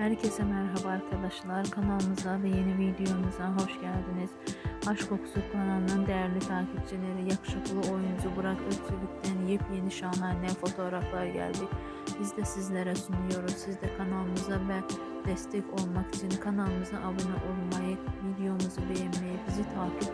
Herkese merhaba arkadaşlar. Kanalımıza ve yeni videomuza hoş geldiniz. Aşk Kokusu kanalının değerli takipçileri yakışıklı oyuncu Burak Özçivit'ten yepyeni şahane fotoğraflar geldi. Biz de sizlere sunuyoruz. Siz de kanalımıza ve destek olmak için kanalımıza abone olmayı, videomuzu beğenmeyi, bizi takip.